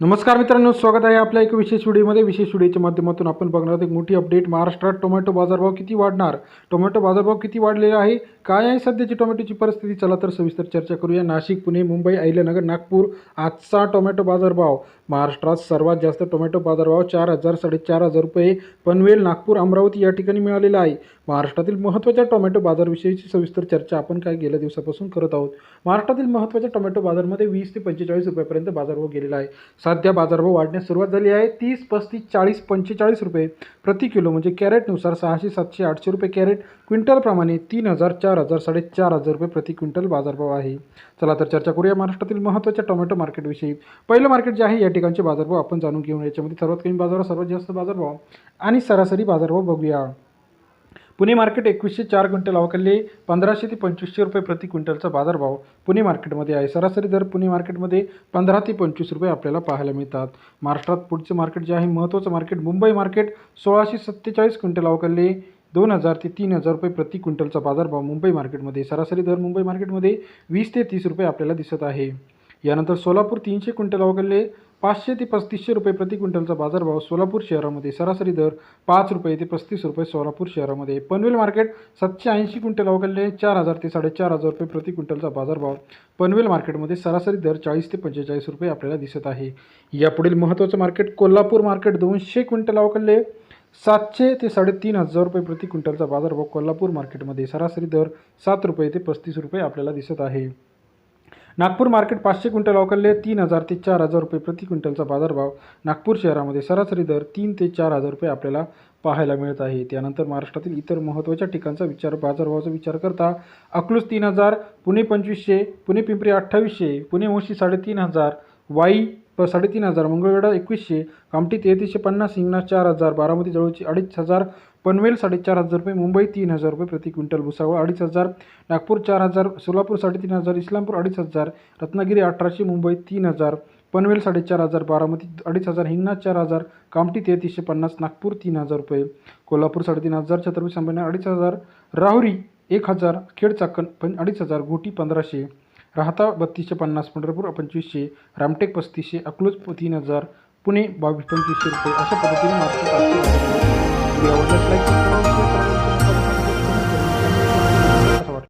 नमस्कार मित्रांनो स्वागत आहे आपल्या एक विशेष व्हिडिओमध्ये. विशेष व्हिडिओच्या माध्यमातून आपण बघणार आहोत एक मोठी अपडेट महाराष्ट्रात टोमॅटो बाजारभाव किती वाढणार? टोमॅटो बाजारभाव किती वाढलेला आहे? काय आहे सध्याची टोमॅटोची परिस्थिती? चला तर सविस्तर चर्चा करूया. नाशिक पुणे मुंबई अहिल्यानगर नागपूर आजचा टोमॅटो बाजारभाव. महाराष्ट्रात सर्वात जास्त टोमॅटो बाजारभाव चार हजार साडेचार हजार रुपये. पनवेल नागपूर अमरावती या ठिकाणी मिळालेला आहे. महाराष्ट्रातील महत्त्वाच्या टोमॅटो बाजारविषयीची सविस्तर चर्चा आपण काय गेल्या दिवसापासून करत आहोत? महाराष्ट्रातील महत्त्वाच्या टोमॅटो बाजारमध्ये वीस ते पंचेचाळीस रुपयापर्यंत बाजारभाव गेलेला आहे. सध्या बाजारभाव वाढण्यास सुरुवात झाली आहे. तीस पस्तीस चाळीस पंचेचाळीस रुपये प्रति किलो म्हणजे कॅरेटनुसार सहाशे सातशे आठशे रुपये कॅरेट. क्विंटलप्रमाणे तीन हजार चार हजार साडेचार हजार रुपये प्रति क्विंटल बाजारभाव आहे. चला तर चर्चा करूया महाराष्ट्रातील महत्त्वाच्या टोमॅटो मार्केटविषयी. पहिलं मार्केट जे आहे या ठिकाणचे बाजारभाव आपण जाणून घेऊन याच्यामध्ये सर्वात कमी बाजारात सर्वात जास्त बाजारभाव आणि सरासरी बाजारभाव बघूया. पुणे मार्केट एकवीसशे चार क्विंटल अवकाली पंधराशे ते पंचवीसशे रुपये प्रति क्विंटलचा बाजारभाव. पुणे मार्केटमध्ये आहे. सरासरी दर पुणे मार्केटमध्ये पंधरा ते पंचवीस रुपये आपल्याला पाहायला मिळतात. महाराष्ट्रात पुढचे मार्केट जे आहे महत्त्वाचं मार्केट मुंबई मार्केट सोळाशे सत्तेचाळीस क्विंटल अवकाली दोन हजार ते तीन हजार रुपये प्रति क्विंटलचा बाजारभाव मुंबई मार्केटमध्ये. सरासरी दर मुंबई मार्केटमध्ये वीस ते तीस रुपये आपल्याला दिसत आहे. यानंतर सोलापूर तीनशे क्विंटल अवकाले पाचशे ते पस्तीसशे रुपये प्रति क्विंटलचा बाजारभाव सोलापूर शहरामध्ये सरासरी दर पाच रुपये ते पस्तीस रुपये सोलापूर शहरामध्ये. पनवेल मार्केट सातशे ऐंशी क्विंटल अवकाले चार हजार ते साडेचार हजार रुपये प्रति क्विंटलचा बाजारभाव पनवेल मार्केटमध्ये सरासरी दर चाळीस ते पंचेचाळीस रुपये आपल्याला दिसत आहे. यापुढील महत्त्वाचं मार्केट कोल्हापूर मार्केट दोनशे क्विंटल अवकाले सातशे ते साडेतीन हजार रुपये प्रति क्विंटलचा बाजारभाव कोल्हापूर मार्केटमध्ये सरासरी दर सात रुपये ते पस्तीस रुपये आपल्याला दिसत आहे. नागपूर मार्केट पाचशे क्विंटल अवकलले तीन हजार ते चार हजार रुपये प्रति क्विंटलचा बाजारभाव. नागपूर शहरामध्ये सरासरी दर तीन ते चार हजार रुपये आपल्याला पाहायला मिळत आहे. त्यानंतर महाराष्ट्रातील इतर महत्त्वाच्या ठिकाणचा विचार बाजारभावाचा विचार करता अकलूज तीन हजार पुणे पंचवीसशे पुणे पिंपरी अठ्ठावीसशे पुणे मोशी साडेतीन हजार वाई प साडेतीन हजार मंगळवेढा एकवीसशे कामठी तेहतीसशे पन्नास हिंगणा चार हजार बारामती जवळची अडीच हजार पनवेल साडेचार हजार रुपये मुंबई तीन हजार रुपये प्रति क्विंटल भुसावळ अडीच हजार नागपूर चार हजार सोलापूर साडेतीन हजार इस्लामपूर अडीच हजार रत्नागिरी अठराशे मुंबई तीन हजार पनवेल साडेचार हजार बारामती अडीच हजार हिंगणा चार हजार कामठी तेहतीसशे पन्नास नागपूर तीन हजार रुपये कोल्हापूर साडेतीन हजार छत्रपती संभाजी अडीच हजार राहुरी एक हजार खेड चाकण पण अडीच हजार घोटी पंधराशे राहता बत्तीसशे पन्नास पंढरपूर पंचवीसशे रामटेक पस्तीसशे अकलूज तीन हजार पुणे बावीस पंचवीसशे रुपये अशा पद्धतीने मार्केट आवडल्यास लाईक